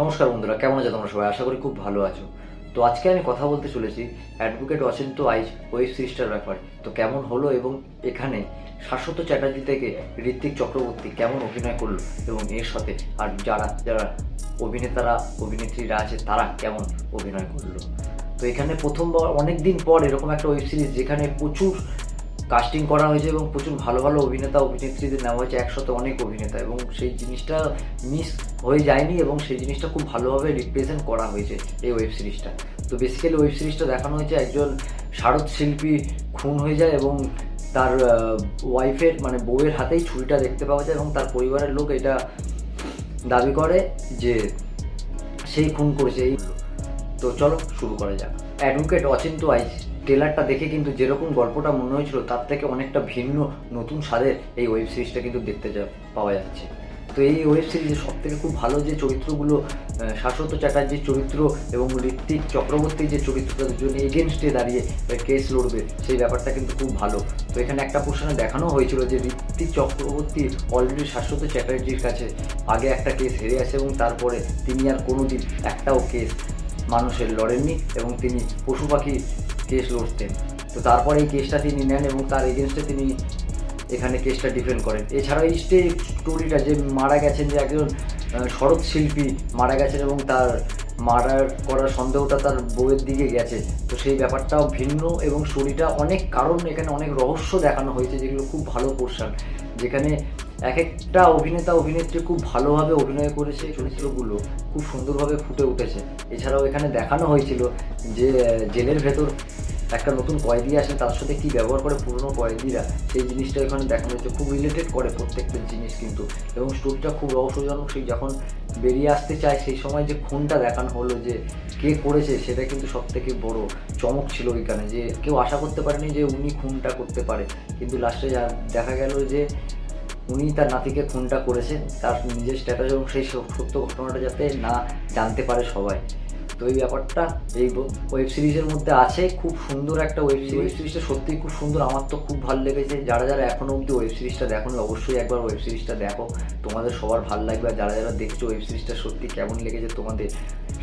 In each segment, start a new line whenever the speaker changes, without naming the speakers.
নমস্কার বন্ধুরা, কেমন আছো তোমরা সবাই? আশা করি খুব ভালো আছো। তো আজকে আমি কথা বলতে চলেছি অ্যাডভোকেট অচিন্ত আইজ ওয়েব সিরিজটার ব্যাপারে। তো কেমন হলো এবং এখানে শাশ্বত চ্যাটার্জি থেকে ঋত্বিক চক্রবর্তী কেমন অভিনয় করল এবং এর সাথে আর যারা যারা অভিনেতারা, অভিনেত্রীরা আছে, তারা কেমন অভিনয় করল? তো এখানে প্রথমবার অনেক দিন পর এরকম একটা ওয়েব সিরিজ যেখানে প্রচুর কাস্টিং করা হয়েছে এবং প্রচুর ভালো ভালো অভিনেতা, অভিনেত্রীদের নেওয়া হয়েছে, একসাথে অনেক অভিনেতা এবং সেই জিনিসটা মিস হয়ে যায়নি এবং সেই জিনিসটা খুব ভালোভাবে রিপ্রেজেন্ট করা হয়েছে এই ওয়েব সিরিজটা তো বেসিক্যালি ওয়েব সিরিজটা দেখানো হয়েছে, একজন শারদ শিল্পী খুন হয়ে যায় এবং তার ওয়াইফের মানে বউয়ের হাতেই ছুরিটা দেখতে পাওয়া যায় এবং তার পরিবারের লোক এটা দাবি করে যে সেই খুন করেছে। এই তো চলো শুরু করা যাক। অ্যাডভোকেট অচিন্ত আইজ। ট্রেলারটা দেখে কিন্তু যেরকম গল্পটা মনে হয়েছিল, তার থেকে অনেকটা ভিন্ন, নতুন স্বাদের এই ওয়েব সিরিজটা কিন্তু দেখতে পাওয়া যাচ্ছে। তো এই ওয়েব সিরিজে সব থেকে খুব ভালো যে চরিত্রগুলো শাশ্বত চ্যাটার্জির চরিত্র এবং ঋত্বিক চক্রবর্তীর যে চরিত্রটা দুজনে এগেনস্টে দাঁড়িয়ে কেস লড়বে, সেই ব্যাপারটা কিন্তু খুব ভালো। তো এখানে একটা পোর্শনে দেখানো হয়েছিল যে ঋত্বিক চক্রবর্তী অলরেডি শাশ্বত চ্যাটার্জির কাছে আগে একটা কেস হেরে আছে এবং তারপরে তিনি আর কোনোদিন একটাও কেস মানুষের লড়েননি এবং তিনি পশু পাখি কেস লড়তেন। তো তারপরে এই কেসটা তিনি নেন এবং তার এগেনস্টে তিনি এখানে কেসটা ডিফেন্ড করেন। এছাড়া এই স্টে স্টোরিটা যে মারা গেছেন যে একজন শরৎ শিল্পী মারা গেছেন এবং তার মার্ডার করার সন্দেহটা তার বউয়ের দিকে গেছে। তো সেই ব্যাপারটাও ভিন্ন এবং স্টোরিটা অনেক কারণ এখানে অনেক রহস্য দেখানো হয়েছে যেগুলো খুব ভালো পোর্শন যেখানে এক একটা অভিনেতা, অভিনেত্রী খুব ভালোভাবে অভিনয় করেছে, চরিত্রগুলো খুব সুন্দরভাবে ফুটে উঠেছে। এছাড়াও এখানে দেখানো হয়েছিল যে, জেলের ভেতর একটা নতুন কয়েদি আসে, তার সাথে কি ব্যবহার করে পুরনো কয়েদিরা, সেই জিনিসটা এখানে দেখানো হয়েছে। খুব রিলেটেড করে প্রত্যেকটা জিনিস কিন্তু। এবং স্টোরিটা খুব রহস্যজনক, সেই যখন বেরিয়ে আসতে চায়, সেই সময় যে খুনটা দেখানো হলো যে, কে করেছে, সেটা কিন্তু সব থেকে বড় চমক ছিল ওইখানে। যে কেউ আশা করতে পারেনি যে, উনি খুনটা করতে পারে। কিন্তু লাস্টে দেখা গেল যে উনি তার নাতিকে খুনটা করেছেন, তার নিজের স্ট্যাটাস এবং সেই সত্য ঘটনাটা যাতে না জানতে পারে সবাই। তো এই ব্যাপারটা এই ওয়েব সিরিজের মধ্যে আছে, খুব সুন্দর একটা ওয়েব সিরিজ ওয়েব সিরিজটা সত্যিই খুব সুন্দর, আমার তো খুব ভালো লেগেছে। যারা যারা এখনও অবধি ওয়েব সিরিজটা দেখো অবশ্যই একবার ওয়েব সিরিজটা দেখো। তোমাদের সবার ভালো লাগবে, আর যারা যারা দেখছ ওয়েব সিরিজটা সত্যি কেমন লেগেছে তোমাদের?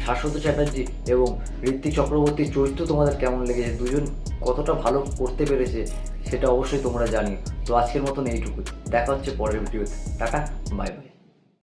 শাশ্বত চ্যাটার্জি এবং ঋত্বিক চক্রবর্তীর চরিত্র তোমাদের কেমন লেগেছে? দুজন কতটা ভালো করতে পেরেছে? সেটা অবশ্যই তোমরা জানিও। তো আজকের মতন এইটুকু দেখা হচ্ছে পরের ভিডিওতে। Tata bye bye